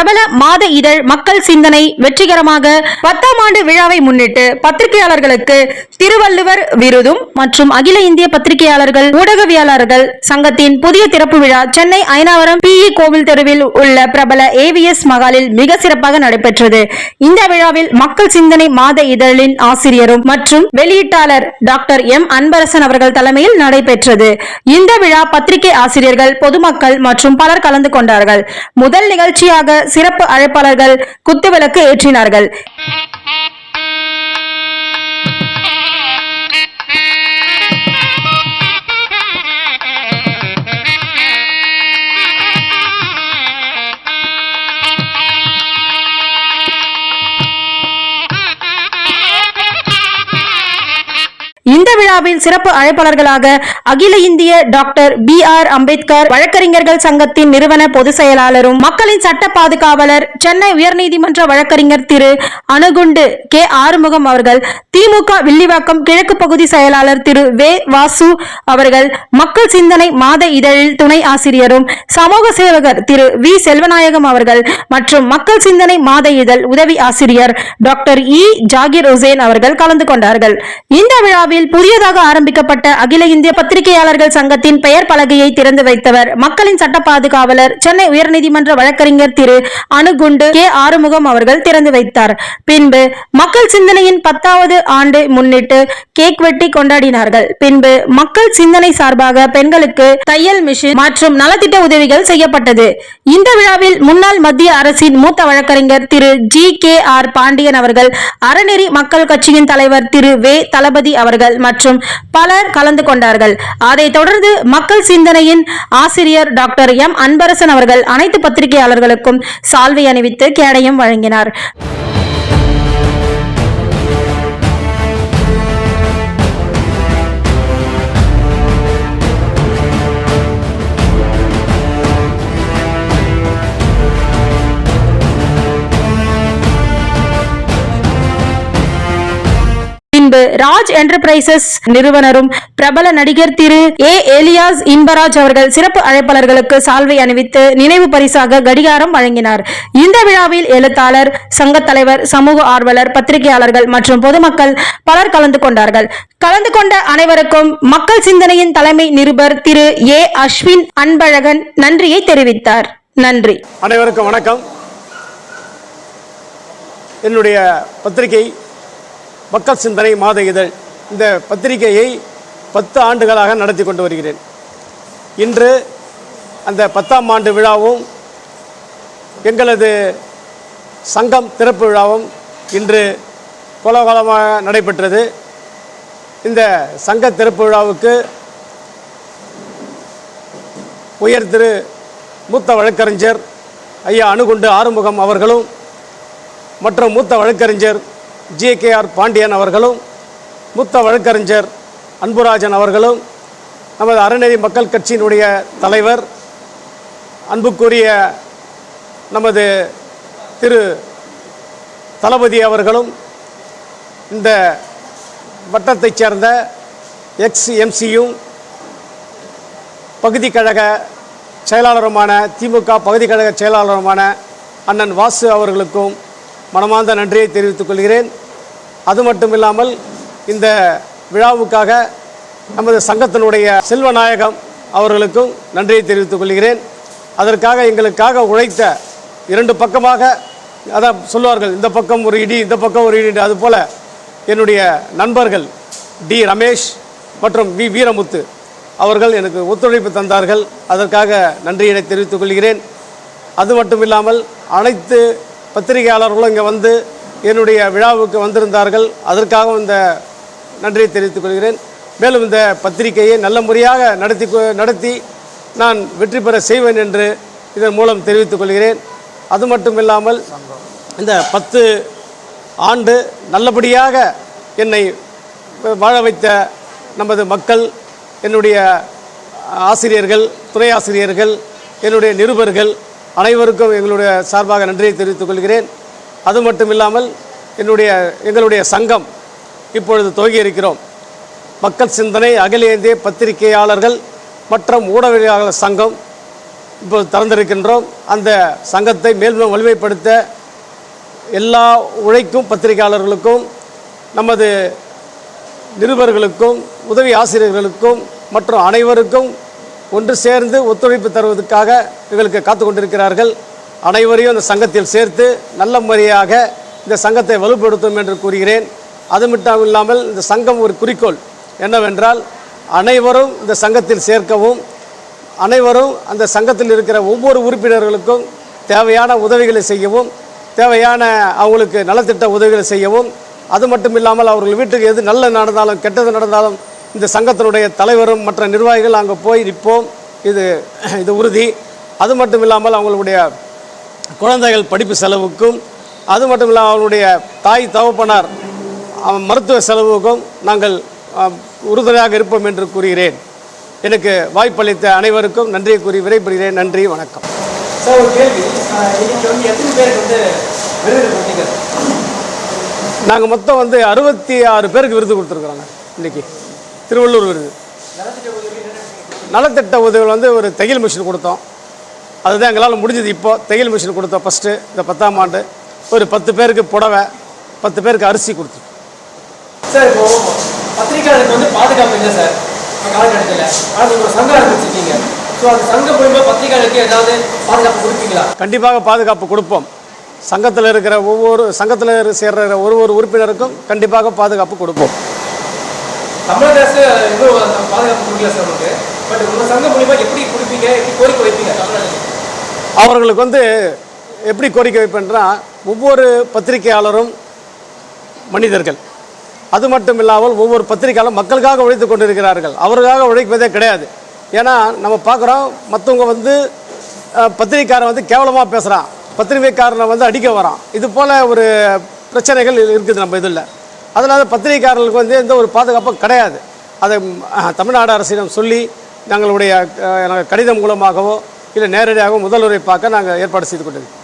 பிரபல மாத இதழ் மக்கள் சிந்தனை வெற்றிகரமாக பத்தாம் ஆண்டு விழாவை முன்னிட்டு பத்திரிகையாளர்களுக்கு திருவள்ளுவர் விருதும் மற்றும் அகில இந்திய பத்திரிகையாளர்கள் ஊடகவியலாளர்கள் சங்கத்தின் புதிய திறப்பு விழா சென்னை ஐநாவரம் பி கோவில் தெருவில் உள்ள பிரபல ஏவிஎஸ் மகாலில் மிக சிறப்பாக நடைபெற்றது. இந்த விழாவில் மக்கள் சிந்தனை மாத இதழின் ஆசிரியரும் மற்றும் வெளியீட்டாளர் டாக்டர் எம் அன்பரசன் அவர்கள் தலைமையில் நடைபெற்றது. இந்த விழா பத்திரிகை ஆசிரியர்கள் பொதுமக்கள் மற்றும் பலர் கலந்து கொண்டார்கள். முதல் நிகழ்ச்சியாக சிறப்பு அழைப்பாளர்கள் குத்துவிளக்கு ஏற்றினார்கள். இந்த விழாவில் சிறப்பு அழைப்பாளர்களாக அகில இந்திய டாக்டர் பி ஆர் அம்பேத்கர் வழக்கறிஞர்கள் சங்கத்தின் நிறுவன பொதுச் செயலாளரும் மக்களின் சட்ட பாதுகாவலர் சென்னை உயர்நீதிமன்ற வழக்கறிஞர் திரு. அணுகுண்டு கே. ஆறுமுகம் அவர்கள் திமுக வில்லிவாக்கம் கிழக்கு பகுதி செயலாளர் திரு. வே. வாசு அவர்கள் மக்கள் சிந்தனை மாத இதழில் துணை ஆசிரியரும் சமூக சேவகர் திரு. வி. செல்வநாயகம் அவர்கள் மற்றும் மக்கள் சிந்தனை மாத இதழ் உதவி ஆசிரியர் டாக்டர் இ. ஜாகிர் உசேன் அவர்கள் கலந்து கொண்டார்கள். இந்த விழாவில் புதியதாக ஆரம்பிக்கப்பட்ட அகில இந்திய பத்திரிகையாளர்கள் சங்கத்தின் பெயர் பலகையை திறந்து வைத்தவர். மக்களின் சட்ட பாதுகாவலர் சென்னை உயர்நீதிமன்ற வழக்கறிஞர் திரு அணுகுண்டு கே ஆறுமுகம் அவர்கள் திறந்து வைத்தார். பின்பு மக்கள் சிந்தனையின் பத்தாவது ஆண்டு முன்னிட்டு கேக் வெட்டி கொண்டாடினார்கள். பின்பு மக்கள் சிந்தனை சார்பாக பெண்களுக்கு தையல் மிஷின் மற்றும் நலத்திட்ட உதவிகள் செய்யப்பட்டது. இந்த விழாவில் முன்னாள் மத்திய அரசின் மூத்த வழக்கறிஞர் Thiru G K R Pandian அவர்கள் அறநெறி மக்கள் கட்சியின் தலைவர் திரு வே தளபதி அவர்கள் மற்றும் பலர் கலந்து கொண்டார்கள். அதைத் தொடர்ந்து மக்கள் சிந்தனையின் ஆசிரியர் டாக்டர் எம் அன்பரசன் அவர்கள் அனைத்து பத்திரிகையாளர்களுக்கும் சால்வை அணிவித்து கேடயம் வழங்கினார். பின்பு ராஜ் என்டர்பிரைசஸ் நிறுவனரும் பிரபல நடிகர் திரு ஏ எலியாஸ் இன்பராஜ் அவர்கள் சிறப்பு அழைப்பாளர்களுக்கு சால்வை அணிவித்து நினைவு பரிசாக கடிகாரம் வழங்கினார். இந்த விழாவில் எழுத்தாளர் சங்க தலைவர் சமூக ஆர்வலர் பத்திரிகையாளர்கள் மற்றும் பொதுமக்கள் பலர் கலந்து கொண்டார்கள். கலந்து கொண்ட அனைவருக்கும் மக்கள் சிந்தனையின் தலைமை நிருபர் திரு ஏ அஸ்வின் அன்பழகன் நன்றியை தெரிவித்தார். நன்றி. அனைவருக்கும் வணக்கம். என்னுடைய பத்திரிகை மக்கள் சிந்தனை மாத இதழ். இந்த பத்திரிகையை பத்து ஆண்டுகளாக நடத்தி கொண்டு வருகிறேன். இன்று அந்த பத்தாம் ஆண்டு விழாவும் எங்களது சங்கம் திறப்பு விழாவும் இன்று கோலாகலமாக நடைபெற்றது. இந்த சங்க திறப்பு விழாவுக்கு உயர் திரு மூத்த வழக்கறிஞர் ஐயா அணுகுண்டு ஆறுமுகம் அவர்களும் மற்றும் மூத்த வழக்கறிஞர் ஜே கே ஆர் பாண்டியன் அவர்களும் மூத்த வழக்கறிஞர் அன்புராஜன் அவர்களும் நமது அறநெறி மக்கள் கட்சியினுடைய தலைவர் அன்புக்குரிய நமது திரு தளபதி அவர்களும் இந்த வட்டத்தைச் சேர்ந்த எக்ஸ் எம்சியும் பகுதி கழக செயலாளருமான திமுக பகுதி கழக செயலாளருமான அண்ணன் வாசு அவர்களுக்கும் மனமார்ந்த நன்றியை தெரிவித்துக் கொள்கிறேன். அது மட்டும் இல்லாமல் இந்த விழாவுக்காக நமது சங்கத்தினுடைய செல்வநாயகம் அவர்களுக்கும் நன்றியை தெரிவித்துக் கொள்கிறேன். அதற்காக எங்களுக்காக உழைத்த இரண்டு பக்கமாக அதான் சொல்லுவார்கள் இந்த பக்கம் ஒரு இடி இந்த பக்கம் ஒரு இடி அதுபோல் என்னுடைய நண்பர்கள் டி ரமேஷ் மற்றும் வி வீரமுத்து அவர்கள் எனக்கு ஒத்துழைப்பு தந்தார்கள். அதற்காக நன்றியினை தெரிவித்துக் கொள்கிறேன். அது மட்டும் இல்லாமல் அனைத்து பத்திரிகையாளர்களும் இங்கே வந்து என்னுடைய விழாவுக்கு வந்திருந்தார்கள். அதற்காகவும் இந்த நன்றியை தெரிவித்துக் கொள்கிறேன். மேலும் இந்த பத்திரிகையை நல்ல முறையாக நடத்தி நடத்தி நான் வெற்றி பெற செய்வேன் என்று இதன் மூலம் தெரிவித்துக் கொள்கிறேன். அது மட்டும் இல்லாமல் இந்த பத்து ஆண்டு நல்லபடியாக என்னை வாழ வைத்த நமது மக்கள் என்னுடைய ஆசிரியர்கள் துணை ஆசிரியர்கள் என்னுடைய நிருபர்கள் அனைவருக்கும் எங்களுடைய சார்பாக நன்றியை தெரிவித்துக் கொள்கிறேன். அது மட்டும் இல்லாமல் என்னுடைய எங்களுடைய சங்கம் இப்பொழுது துவங்கி இருக்கிறோம் மக்கள் சிந்தனை அகில இந்திய பத்திரிகையாளர்கள் மற்றும் ஊடகவியலாளர் சங்கம் இப்போது திறந்திருக்கின்றோம். அந்த சங்கத்தை மேலும் வலிமைப்படுத்த எல்லா உழைக்கும் பத்திரிகையாளர்களுக்கும் நமது நிருபர்களுக்கும் உதவி ஆசிரியர்களுக்கும் மற்றும் அனைவருக்கும் ஒன்று சேர்ந்து ஒத்துழைப்பு தருவதற்காக எங்களுக்கு காத்து கொண்டிருக்கிறார்கள். அனைவரையும் இந்த சங்கத்தில் சேர்த்து நல்ல முறையாக இந்த சங்கத்தை வலுப்படுத்தும் என்று கூறுகிறேன். அது மட்டும் இல்லாமல் இந்த சங்கம் ஒரு குறிக்கோள் என்னவென்றால் அனைவரும் இந்த சங்கத்தில் சேர்க்கவும் அனைவரும் அந்த சங்கத்தில் இருக்கிற ஒவ்வொரு உறுப்பினர்களுக்கும் தேவையான உதவிகளை செய்யவும் தேவையான அவங்களுக்கு நலத்திட்ட உதவிகளை செய்யவும் அது மட்டும் இல்லாமல் அவர்கள் வீட்டுக்கு எது நல்லது நடந்தாலும் கெட்டது நடந்தாலும் இந்த சங்கத்தினுடைய தலைவரும் மற்ற நிர்வாகிகள் அங்கே போய் நிற்போம். இது இது உறுதி. அது மட்டும் இல்லாமல் அவங்களுடைய குழந்தைகள் படிப்பு செலவுக்கும் அது மட்டும் இல்லாமல் அவங்களுடைய தாய் தகப்பனார் மருத்துவ செலவுக்கும் நாங்கள் உறுதுணையாக இருப்போம் என்று கூறுகிறேன். எனக்கு வாய்ப்பளித்த அனைவருக்கும் நன்றியை கூறி விடைபெறுகிறேன். நன்றி வணக்கம். சார் ஒரு கேள்வி. ஆஹ் இன்னைக்கு வந்து எத்தனை பேருக்கு வந்து விருது கொடுத்தீங்க? நாங்கள் மொத்தம் வந்து அறுபத்தி ஆறு பேருக்கு விருது கொடுத்துருக்குறோங்க இன்னைக்கு. திருவள்ளூர் விருது. நலத்திட்ட உதவிகள் வந்து ஒரு தையல் மிஷின் கொடுத்தோம். அதுதான் எங்களால் முடிஞ்சது இப்போ. தையல் மிஷின் கொடுத்தோம் ஃபஸ்ட்டு இந்த பத்தாம் ஆண்டு. ஒரு பத்து பேருக்கு புடவை பத்து பேருக்கு அரிசி கொடுத்தோம். சார் இப்போ பத்திரிக்கையாளருக்கு வந்து பாதுகாப்பு இல்லை சார். காலகட்டத்தில். ஆனால் ஒரு சங்கம் ஆரம்பிச்சிருக்கீங்க. ஸோ அந்த சங்கம் மூலியமாக பத்திரிக்கையாளருக்கு ஏதாவது பாதுகாப்பு கொடுப்பீங்களா? கண்டிப்பாக பாதுகாப்பு கொடுப்போம். சங்கத்தில் இருக்கிற ஒவ்வொரு சங்கத்தில் சேர்ற ஒரு ஒரு உறுப்பினருக்கும் கண்டிப்பாக பாதுகாப்பு கொடுப்போம். தமிழக அரசு இன்னும் பாதுகாப்பு கொடுக்கல சார் உங்களுக்கு? பட் உங்கள் சங்கம் மூலிமா எப்படி கொடுப்பீங்க? எப்படி கோரிக்கை வைப்பீங்க தமிழக அவர்களுக்கு வந்து எப்படி கோரிக்கை வைப்பேன்றா ஒவ்வொரு பத்திரிகையாளரும் மனிதர்கள். அது மட்டும் இல்லாமல் ஒவ்வொரு பத்திரிகையாளரும் மக்களுக்காக உழைத்து கொண்டிருக்கிறார்கள். அவருக்காக உழைப்பதே கிடையாது. ஏன்னா நம்ம பார்க்குறோம் மற்றவங்க வந்து பத்திரிகைக்காரன் வந்து கேவலமாக பேசுகிறான் பத்திரிகைக்காரனை வந்து அடிக்க வரான். இது போல் ஒரு பிரச்சனைகள் இருக்குது நம்ம இதில். அதனால் பத்திரிகையாளர்களுக்கு வந்து எந்த ஒரு பாதுகாப்பும் கிடையாது. அதை தமிழ்நாடு அரசிடம் சொல்லி தங்களுடைய கடிதம் மூலமாகவோ இல்லை நேரடியாகவோ முதல்வரை பார்க்க நாங்கள் ஏற்பாடு செய்து கொண்டிருக்கோம்